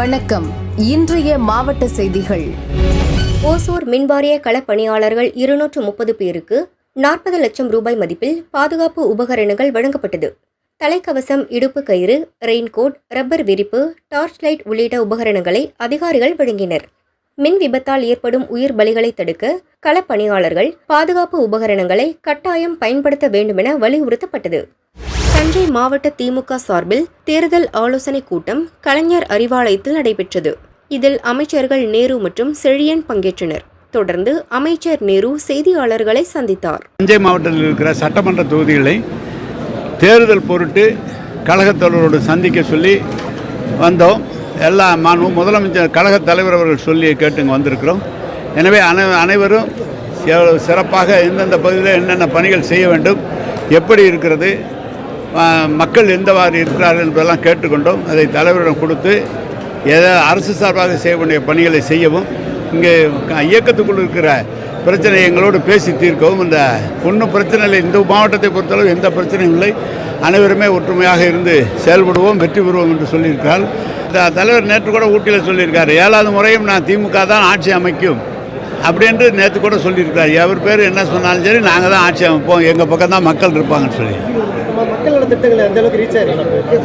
வணக்கம். இன்றைய மாவட்ட செய்திகள். ஓசூர் மின்வாரிய களப்பணியாளர்கள் இருநூற்று முப்பது பேருக்கு நாற்பது லட்சம் ரூபாய் மதிப்பில் பாதுகாப்பு உபகரணங்கள் வழங்கப்பட்டது. தலைக்கவசம் இடுப்பு கயிறு ரெயின்கோட் ரப்பர் விரிப்பு டார்ச் லைட் உள்ளிட்ட உபகரணங்களை அதிகாரிகள் வழங்கினர். மின் விபத்தால் ஏற்படும் உயிர் பலிகளை தடுக்க களப்பணியாளர்கள் பாதுகாப்பு உபகரணங்களை கட்டாயம் பயன்படுத்த வேண்டுமென வலியுறுத்தப்பட்டது. தஞ்சை மாவட்ட திமுக சார்பில் தேர்தல் ஆலோசனைக் கூட்டம் கலைஞர் அறிவாலயத்தில் நடைபெற்றது. இதில் அமைச்சர்கள் நேரு மற்றும் செழியன் பங்கேற்றனர். தொடர்ந்து அமைச்சர் நேரு செய்தியாளர்களை சந்தித்தார். தஞ்சை மாவட்டத்தில் இருக்கிற சட்டமன்ற தொகுதிகளை தேர்தல் பொருட்டு கழகத் தலைவரோடு சந்திக்க சொல்லி வந்தோம். எல்லா மாண்பு முதலமைச்சர் கழகத் தலைவர் அவர்கள் சொல்லி கேட்டுங்க வந்திருக்கிறோம். எனவே அனை அனைவரும் சிறப்பாக எந்தெந்த பகுதியில் என்னென்ன பணிகள் செய்ய வேண்டும் எப்படி இருக்கிறது மக்கள் எந்தவாறு இருக்கிறார்கள் என்பதெல்லாம் கேட்டுக்கொண்டோம். அதை தலைவரிடம் கொடுத்து ஏதாவது அரசு சார்பாக செய்ய வேண்டிய பணிகளை செய்யவும் இங்கே இயக்கத்துக்குள் இருக்கிற பிரச்சனை எங்களோடு பேசி தீர்க்கவும் இந்த ஒன்றும் பிரச்சனை இல்லை. இந்த மாவட்டத்தை பொறுத்தளவு எந்த பிரச்சனையும் இல்லை. அனைவருமே ஒற்றுமையாக இருந்து செயல்படுவோம் வெற்றி பெறுவோம் என்று சொல்லியிருக்கிறார். இந்த தலைவர் நேற்று கூட ஊட்டியில் சொல்லியிருக்கார். ஏழாவது முறையும் நான் திமுக தான் ஆட்சி அமைக்கும். அப்படின்ட்டு நேற்று கூட சொல்லியிருக்காரு அவர் பேர் என்ன சொன்னாலும் சரி நாங்கள் தான் ஆட்சி அமைப்போம். எங்கள் பக்கம் தான் மக்கள் இருப்பாங்கன்னு சொல்லி.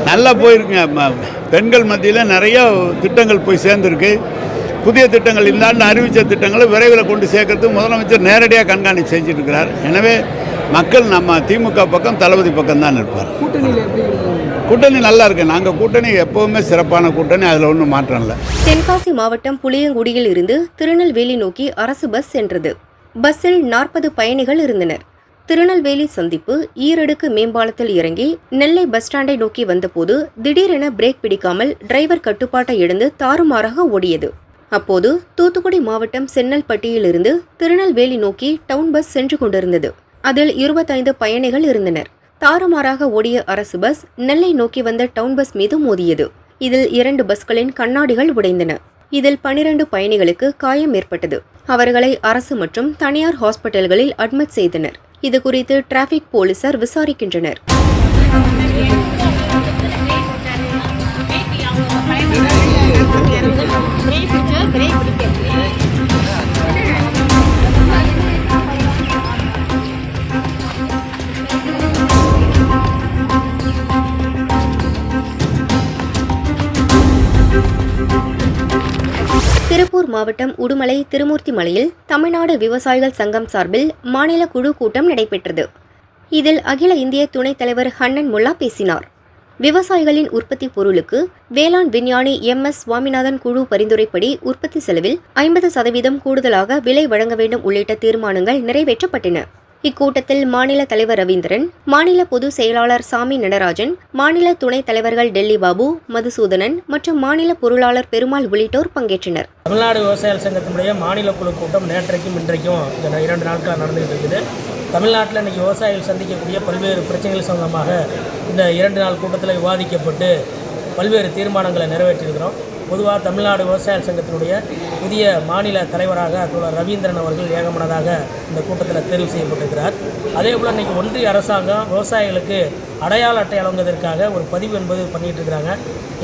நல்லா போயிருக்குங்க. பெண்கள் மத்தியில் நிறைய திட்டங்கள் போய் சேர்ந்துருக்கு. புதிய திட்டங்கள் இந்த ஆண்டு அறிவித்த திட்டங்களை விரைவில் கொண்டு சேர்க்கறதுக்கு முதலமைச்சர் நேரடியாக கண்காணிப்பு செஞ்சுட்டு இருக்கிறார். எனவே மக்கள் நம்ம திமுக பக்கம் தளபதி பக்கம் தான் இருப்பார்? கூட்டணி நல்லா இருக்கு. நாங்கள் கூட்டணி எப்போவுமே சிறப்பான கூட்டணி அதில் ஒன்றும் மாற்றம் இல்லை. தென்காசி மாவட்டம் புளியங்குடியில் இருந்து திருநெல்வேலி நோக்கி அரசு பஸ் சென்றது. பஸ்ஸில் நாற்பது பயணிகள் இருந்தனர். திருநெல்வேலி சந்திப்பு ஈரடுக்கு மேம்பாலத்தில் இறங்கி நெல்லை பஸ் ஸ்டாண்டை நோக்கி வந்தபோது திடீரென பிரேக் பிடிக்காமல் டிரைவர் கட்டுப்பாட்டை இழந்து தாறுமாறாக ஓடியது. அப்போது தூத்துக்குடி மாவட்டம் சென்னல்பட்டியிலிருந்து திருநெல்வேலி நோக்கி டவுன் பஸ் சென்று கொண்டிருந்தது. அதில் இருபத்தைந்து பயணிகள் இருந்தனர். தாறுமாறாக ஓடிய அரசு பஸ் நெல்லை நோக்கி வந்த டவுன் பஸ் மீது மோதியது இதில் இரண்டு பஸ்களின் கண்ணாடிகள் உடைந்தன இதில் பனிரண்டு பயணிகளுக்கு காயம் ஏற்பட்டது அவர்களை அரசு மற்றும் தனியார் ஹாஸ்பிட்டல்களில் அட்மிட் செய்தனர் இது குறித்து டிராபிக் போலீசார் விசாரிக்கின்றனர் திருப்பூர் மாவட்டம் உடுமலை திருமூர்த்தி மலையில் தமிழ்நாடு விவசாயிகள் சங்கம் சார்பில் மாநில குழு கூட்டம் நடைபெற்றது. இதில் அகில இந்திய துணைத் தலைவர் ஹன்னன் முல்லா பேசினார். விவசாயிகளின் உற்பத்தி பொருளுக்கு வேளாண் விஞ்ஞானி எம். எஸ். சுவாமிநாதன் குழு பரிந்துரைப்படி உற்பத்தி செலவில் ஐம்பது சதவீதம் கூடுதலாக விலை வழங்க வேண்டும் உள்ளிட்ட தீர்மானங்கள் நிறைவேற்றப்பட்டன. இக்கூட்டத்தில் மாநில தலைவர் ரவீந்திரன் மாநில பொதுச் செயலாளர் சாமி நடராஜன் மாநில துணைத் தலைவர்கள் டெல்லி பாபு மதுசூதனன் மற்றும் மாநில பொருளாளர் பெருமாள் உள்ளிட்டோர் பங்கேற்றனர். தமிழ்நாடு விவசாயிகள் சங்கத்தினுடைய மாநில குழு கூட்டம் நேற்றைக்கும் இன்றைக்கும் இரண்டு நாட்களாக நடந்துகிட்டு இருக்குது. தமிழ்நாட்டில் இன்றைக்கி விவசாயிகள் சந்திக்கக்கூடிய பல்வேறு பிரச்சனைகள் சம்பந்தமாக இந்த இரண்டு நாள் கூட்டத்தில் விவாதிக்கப்பட்டு பல்வேறு தீர்மானங்களை நிறைவேற்றியிருக்கிறோம். பொதுவாக தமிழ்நாடு விவசாய சங்கத்தினுடைய புதிய மாநில தலைவராக தோழர் ரவீந்திரன் அவர்கள் ஏகமனதாக இந்த கூட்டத்தில் தேர்வு செய்யப்பட்டிருக்கிறார். அதே போல் இன்றைக்கி ஒன்றிய அரசாங்கம் விவசாயிகளுக்கு அடையாள அட்டை வழங்குவதற்காக ஒரு பதிவு என்பது பண்ணிகிட்ருக்கிறாங்க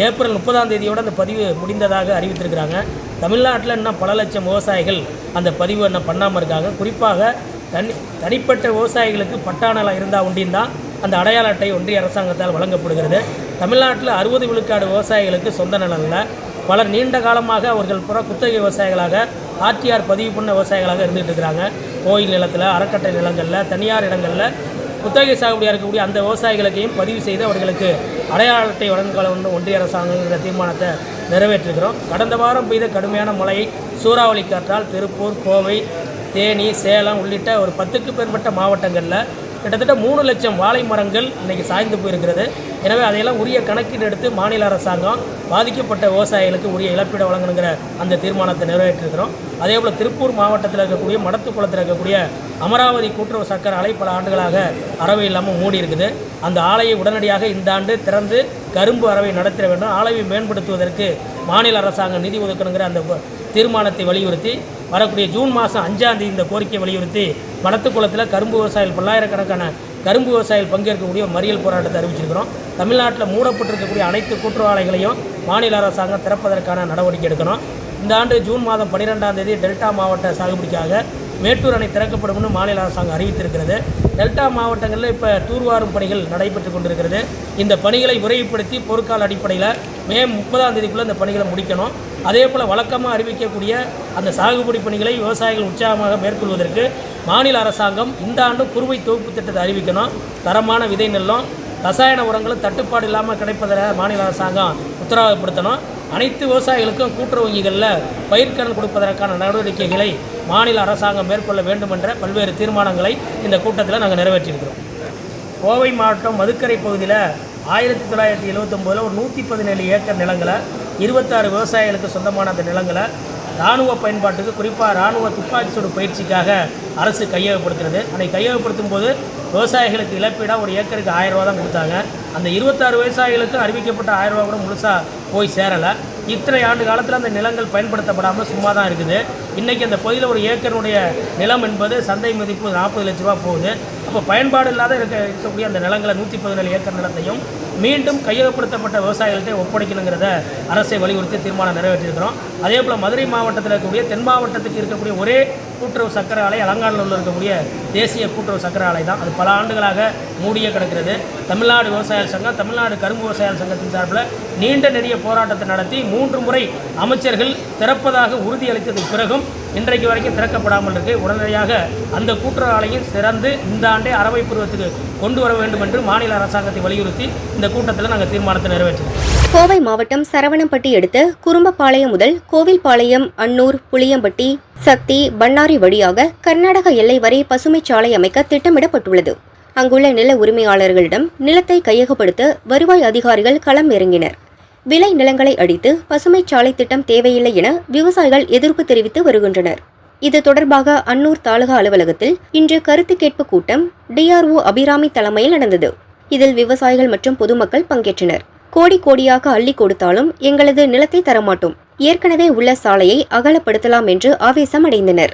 ஏப்ரல் முப்பதாம் தேதியோடு அந்த பதிவு முடிந்ததாக அறிவித்திருக்கிறாங்க. தமிழ்நாட்டில் இன்னும் பல லட்சம் விவசாயிகள் அந்த பதிவு என்ன பண்ணாமல் இருக்காங்க. குறிப்பாக தனி தனிப்பட்ட விவசாயிகளுக்கு பட்டா நிலம் இருந்தால் ஒண்டியும் தான் அந்த அடையாள அட்டை ஒன்றிய அரசாங்கத்தால் வழங்கப்படுகிறது. தமிழ்நாட்டில் அறுபது விழுக்காடு விவசாயிகளுக்கு சொந்த நிலம் இல்லை. பலர் நீண்ட காலமாக அவர்கள் புற குத்தகை விவசாயிகளாக ஆர்டிஆர் பதிவு பண்ண விவசாயிகளாக இருந்துகிட்டு இருக்கிறாங்க. கோயில் நிலத்தில் அறக்கட்டை நிலங்களில் தனியார் இடங்களில் குத்தகை சாகுபடியாக இருக்கக்கூடிய அந்த விவசாயிகளுக்கையும் பதிவு செய்து அவர்களுக்கு அடையாள அட்டை வழங்க ஒன்றிய அரசாங்கங்கிற தீர்மானத்தை நிறைவேற்றிருக்கிறோம். கடந்த வாரம் பெய்த கடுமையான மழை சூறாவளி காற்றால் திருப்பூர் கோவை தேனி சேலம் உள்ளிட்ட ஒரு பத்துக்கு மேற்பட்ட மாவட்டங்களில் கிட்டத்தட்ட மூணு லட்சம் வாழை மரங்கள் இன்றைக்கி சாய்ந்து போயிருக்கிறது. எனவே அதையெல்லாம் உரிய கணக்கீடு எடுத்து மாநில அரசாங்கம் பாதிக்கப்பட்ட விவசாயிகளுக்கு உரிய இழப்பீடு வழங்கணுங்கிற அந்த தீர்மானத்தை நிறைவேற்றிருக்கிறோம். அதே போல் திருப்பூர் மாவட்டத்தில் இருக்கக்கூடிய மடத்துக்குளத்தில் இருக்கக்கூடிய அமராவதி கூட்டுறவு சக்கர ஆலை பல ஆண்டுகளாக அறவை இல்லாமல் மூடி இருக்குது. அந்த ஆலையை உடனடியாக இந்த ஆண்டு திறந்து கரும்பு அறவை நடத்திட வேண்டும். ஆலையை மேம்படுத்துவதற்கு மாநில அரசாங்கம் நிதி ஒதுக்கணுங்கிற அந்த தீர்மானத்தை வலியுறுத்தி வரக்கூடிய ஜூன் மாதம் அஞ்சாம் தேதி இந்த கோரிக்கையை வலியுறுத்தி மடத்துக்குளத்தில் கரும்பு விவசாயிகள் பல்லாயிரக்கணக்கான கரும்பு விவசாயிகள் பங்கேற்கக்கூடிய மறியல் போராட்டத்தை அறிவிச்சிருக்கிறோம். தமிழ்நாட்டில் மூடப்பட்டிருக்கக்கூடிய அனைத்து கூட்டுறவாலைகளையும் மாநில அரசாங்கம் திறப்பதற்கான நடவடிக்கை எடுக்கணும். இந்த ஆண்டு ஜூன் மாதம் பன்னிரெண்டாம் தேதி டெல்டா மாவட்ட சாகுபடிக்காக மேட்டூர் அணை திறக்கப்படும்னு மாநில அரசாங்கம் அறிவித்திருக்கிறது. டெல்டா மாவட்டங்களில் இப்போ தூர்வாரும் பணிகள் நடைபெற்று கொண்டிருக்கிறது. இந்த பணிகளை விரைவுபடுத்தி பொருட்கால அடிப்படையில் மே முப்பதாம் தேதிக்குள்ளே இந்த பணிகளை முடிக்கணும். அதே போல் வழக்கமாக அறிவிக்கக்கூடிய அந்த சாகுபடி பணிகளை விவசாயிகள் உற்சாகமாக மேற்கொள்வதற்கு மாநில அரசாங்கம் இந்த ஆண்டு குறுவை தொகுப்பு திட்டத்தை அறிவிக்கணும். தரமான விதை நெல்லும் ரசாயன உரங்களும் தட்டுப்பாடு இல்லாமல் கிடைப்பதை மாநில அரசாங்கம் உத்தரவாதப்படுத்தணும். அனைத்து விவசாயிகளுக்கும் கூட்டுறவு வங்கிகளில் பயிர்க்கடன் கொடுப்பதற்கான நடவடிக்கைகளை மாநில அரசாங்கம் மேற்கொள்ள வேண்டும் என்ற பல்வேறு தீர்மானங்களை இந்த கூட்டத்தில் நாங்கள் நிறைவேற்றியிருக்கிறோம். கோவை மாவட்டம் மதுக்கரை பகுதியில் ஆயிரத்தி தொள்ளாயிரத்தி எழுவத்தொம்போதில் ஒரு நூற்றி பதினேழு ஏக்கர் நிலங்களை இருபத்தாறு விவசாயிகளுக்கு சொந்தமான அந்த நிலங்களை இராணுவ பயன்பாட்டுக்கு குறிப்பாக இராணுவ துப்பாக்கி சூடு பயிற்சிக்காக அரசு கையகப்படுத்துறது அதை கையகப்படுத்தும் போது விவசாயிகளுக்கு இழப்பீடாக ஒரு ஏக்கருக்கு ஆயிரம் ரூபா தான் கொடுத்தாங்க. அந்த இருபத்தாறு விவசாயிகளுக்கு அறிவிக்கப்பட்ட ஆயிரம் ரூபா கூட முழுசாக போய் சேரலை. இத்தனை ஆண்டு காலத்தில் அந்த நிலங்கள் பயன்படுத்தப்படாமல் சும்மா தான் இருக்குது. இன்றைக்கி அந்த பகுதியில் ஒரு ஏக்கருடைய நிலம் என்பது சந்தை மதிப்பு நாற்பது லட்ச ரூபா போகுது. அப்போ பயன்பாடு இல்லாத இருக்க இருக்கக்கூடிய அந்த நிலங்களை நூற்றி பதினேழு ஏக்கர் நிலத்தையும் மீண்டும் கையகப்படுத்தப்பட்ட விவசாயிகள்கிட்ட ஒப்படைக்கணுங்கிறத அரசை வலியுறுத்தி தீர்மானம் நிறைவேற்றியிருக்கிறோம். அதே போல் மதுரை மாவட்டத்தில் இருக்கக்கூடிய தென் மாவட்டத்துக்கு இருக்கக்கூடிய ஒரே கூட்டுறவு சக்கரை ஆலை அலங்காநல்லூரில் இருக்கக்கூடிய தேசிய கூட்டுறவு சக்கரை ஆலை தான். அது பல ஆண்டுகளாக மூடியே கிடக்கிறது. தமிழ்நாடு விவசாயிகள் சங்கம் தமிழ்நாடு கரும்பு விவசாயிகள் சங்கத்தின் சார்பில் நீண்ட நெடிய போராட்டத்தை நடத்தி மூன்று முறை அமைச்சர்கள் திறப்பதாக உறுதியளித்ததுக்கு பிறகும் இன்றைக்கு வரைக்கும் திறக்கப்படாமல் இருக்கு. உடனடியாக அந்த கூட்டுறவு சிறந்து இந்த ஆண்டே அறவை பருவத்துக்கு கொண்டு வர வேண்டும் என்று மாநில அரசாங்கத்தை வலியுறுத்தி இந்த கூட்டத்தில் நாங்கள் தீர்மானத்தை நிறைவேற்றினோம். கோவை மாவட்டம் சரவணம்பட்டி அடுத்த குறும்பப்பாளையம் முதல் கோவில்பாளையம் அன்னூர் புளியம்பட்டி சக்தி பண்ணாரி வழியாக கர்நாடக எல்லை வரை பசுமை சாலை அமைக்க திட்டமிடப்பட்டுள்ளது. அங்குள்ள நில உரிமையாளர்களிடம் நிலத்தை கையகப்படுத்த வருவாய் அதிகாரிகள் களம் இறங்கினர். விளை நிலங்களை அடித்து பசுமை சாலை திட்டம் தேவையில்லை என விவசாயிகள் எதிர்ப்பு தெரிவித்து வருகின்றனர். இது தொடர்பாக அன்னூர் தாலுகா அலுவலகத்தில் இன்று கருத்து கேட்பு கூட்டம் டிஆர்ஓ அபிராமி தலைமையில் நடந்தது. இதில் விவசாயிகள் மற்றும் பொதுமக்கள் பங்கேற்றனர். கோடி கோடியாக அள்ளி கொடுத்தாலும் எங்களது நிலத்தை தரமாட்டோம். ஏற்கனவே உள்ள சாலையை அகலப்படுத்தலாம் என்று ஆவேசம் அடைந்தனர்